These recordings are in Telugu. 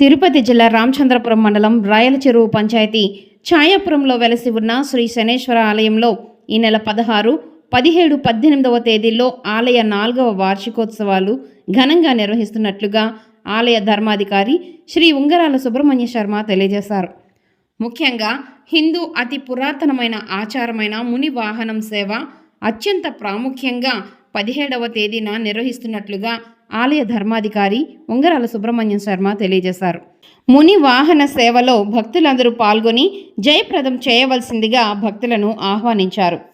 తిరుపతి జిల్లా రామచంద్రపురం మండలం రాయల చెరువు పంచాయతీ ఛాయాపురంలో వెలసి ఉన్న శ్రీ శనేశ్వర ఆలయంలో ఈ నెల పదహారు పదిహేడు పద్దెనిమిదవ తేదీల్లో ఆలయ నాలుగవ వార్షికోత్సవాలు ఘనంగా నిర్వహిస్తున్నట్లుగా ఆలయ ధర్మాధికారి శ్రీ ఉంగరాల సుబ్రహ్మణ్య శర్మ తెలియజేశారు. ముఖ్యంగా హిందూ అతి పురాతనమైన ఆచారమైన ముని వాహనం సేవ అత్యంత ప్రాముఖ్యంగా పదిహేడవ తేదీన నిర్వహిస్తున్నట్లుగా ఆలయ ధర్మాధికారి ఉంగరాల సుబ్రహ్మణ్యం శర్మ తెలియజేశారు. ముని వాహన సేవలో భక్తులందరూ పాల్గొని జయప్రదం చేయవలసిందిగా భక్తులను ఆహ్వానించారు.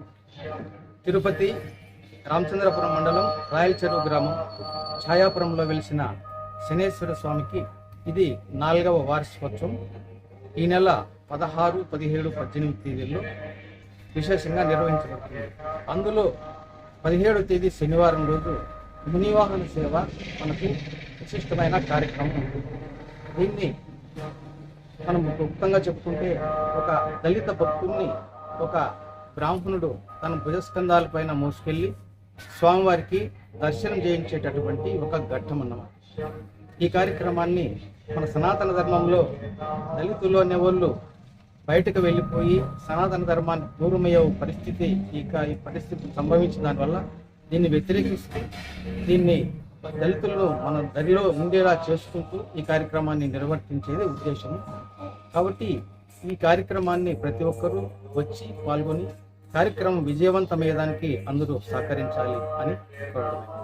తిరుపతి రామచంద్రపురం మండలం రాయల చెరువు గ్రామం ఛాయాపురంలో వెలిసిన శనేశ్వర స్వామికి ఇది నాలుగవ వార్షికోత్సవం. ఈ నెల పదహారు పదిహేడు పద్దెనిమిది తేదీల్లో విశేషంగా నిర్వహించబడుతుంది. అందులో పదిహేడవ తేదీ శనివారం రోజు మునివాహన సేవ మనకు విశిష్టమైన కార్యక్రమం ఉంటుంది దీన్ని మనం క్లుప్తంగా చెప్పుకుంటే ఒక దళిత భక్తుడిని ఒక బ్రాహ్మణుడు తన భుజస్కంధాలపైన మోసుకెళ్ళి స్వామివారికి దర్శనం చేయించేటటువంటి ఒక ఘట్టం అన్నమాట ఈ కార్యక్రమాన్ని మన సనాతన ధర్మంలో దళితులు అనేవాళ్ళు బయటకు వెళ్ళిపోయి సనాతన ధర్మాన్ని దూరమయ్యే పరిస్థితి ఈ ఈ పరిస్థితి సంభవించిన దానివల్ల దీన్ని వ్యతిరేకిస్తూ దీన్ని దళితులను మన దరిలో ఉండేలా చేసుకుంటూ ఈ కార్యక్రమాన్ని నిర్వర్తించేది ఉద్దేశం కాబట్టి ఈ కార్యక్రమాన్ని ప్రతి ఒక్కరూ వచ్చి పాల్గొని కార్యక్రమం విజయవంతమయ్యేదానికి అందరూ సహకరించాలి అని కోరడం